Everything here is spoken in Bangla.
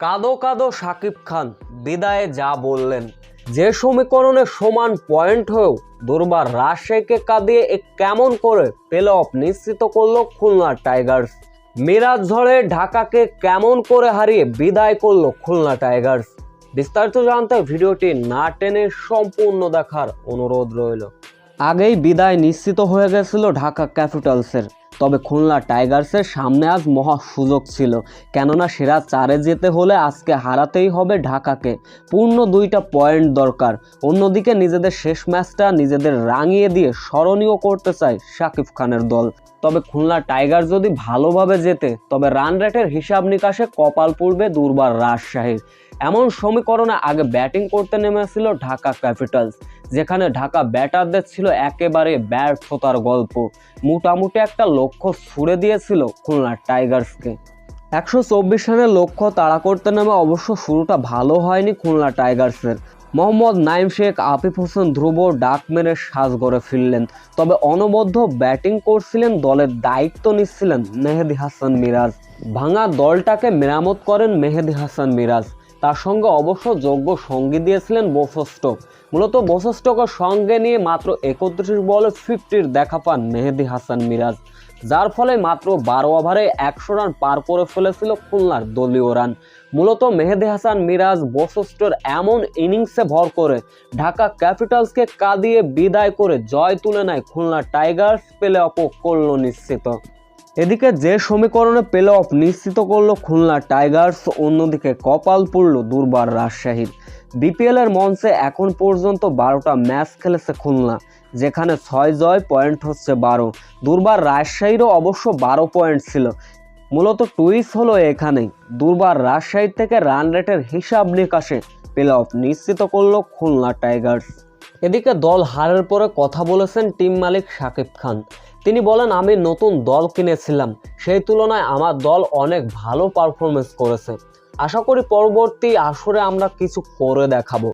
কাদো কাদো সাকিব খান বিদায়ে যা বললেন। যে সমীকরণে সমান পয়েন্ট হয়েও দুর্বার রাজশাহীকে কাঁদিয়ে এ কেমন করে প্লে অফ নিশ্চিত করল খুলনা টাইগার্স। মিরাজ ঝড়ে ঢাকাকে কেমন করে হারিয়ে বিদায় করল খুলনা টাইগার্স। বিস্তারিত জানতে ভিডিওটি না টেনে সম্পূর্ণ দেখার অনুরোধ রইল। আগেই বিদায় নিশ্চিত হয়ে গেছিল ঢাকা ক্যাপিটালসের। তবে খুলনা টাইগার্সের সামনে আজ মহা সুযোগ ছিল। কেননা সেরা চারে যেতে হলে আজকে হারাতেই হবে ঢাকাকে। পূর্ণ দুইটা পয়েন্ট দরকার। অন্যদিকে নিজেদের শেষ ম্যাচটা নিজেদের রাঙিয়ে দিয়ে স্মরণীয় করতে চায় শাকিব খানের দল। তবে খুলনা টাইগার যদি ভালোভাবে যেতে তবে রান রেটের হিসাব নিকাশে কপাল পূর্বে দুর্বার রাজশাহীর। এমন সমীকরণে আগে ব্যাটিং করতে নেমেছিল ঢাকা ক্যাপিটালস। যেখানে ঢাকা ব্যাটারদের ছিল একেবারে ব্যর্থতার গল্প। মোটামুটি একটা লক্ষ্য ছুড়ে দিয়েছিল খুলনা টাইগার্সকে। একশো চব্বিশ রানের লক্ষ্য তাড়া করতে নেমে অবশ্য শুরুটা ভালো হয়নি খুলনা টাইগার্সের। মোহাম্মদ নাইম শেখ আফিফ হোসেন ধ্রুব ডাক মেরে সাজ গড়ে ফিরলেন। তবে অনবদ্য ব্যাটিং করছিলেন দলের দায়িত্ব নিচ্ছিলেন মেহেদি হাসান মিরাজ। ভাঙা দলটাকে মেরামত করেন মেহেদি হাসান মিরাজ। তার সঙ্গে অবশ্য যোগ্য সঙ্গী দিয়েছিলেন বোফস্টক মূলত বোফস্টকের সঙ্গে নিয়ে মাত্র একত্রিশ বলে, ফিফটির দেখা পান মেহেদি হাসান মিরাজ, যার ফলে মাত্র বারো ওভারে একশো রান পার করে ফেলেছিল খুলনার দলীয় রান। মূলত মেহেদি হাসান মিরাজ বশিষ্ঠর এমন ইনিংসে ভর করে ঢাকা ক্যাপিটালসকে কাঁদিয়ে বিদায় করে জয় তুলে নেয় খুলনা টাইগার্স, পেলে অপ করল নিশ্চিত। এদিকে যে সমীকরণে প্লে অফ নিশ্চিত করল খুলনা টাইগার্স অন্যদিকে কপাল পড়ল দুর্বার রাজশাহীর বিপিএল এর মঞ্চে এখন পর্যন্ত বারোটা ম্যাচ খেলেছে খুলনা, যেখানে ছয় জয় পয়েন্ট হচ্ছে বারো। দুর্বার রাজশাহীরও অবশ্য বারো পয়েন্ট ছিল। মূলত টুইস হলো এখানেই। দুর্বার রাজশাহী থেকে রান রেটের হিসাব নিকাশে প্লে অফ নিশ্চিত করল খুলনা টাইগার্স এদিকে দল হারের পরে কথা বলেছেন টিম মালিক শাকিব খান। তিনি বলেন, আমি নতুন দল কিনেছিলাম। সেই তুলনায় আমার দল অনেক ভালো পারফরমেন্স করেছে। আশা করি পরবর্তী আসরে আমরা কিছু করে দেখাবো।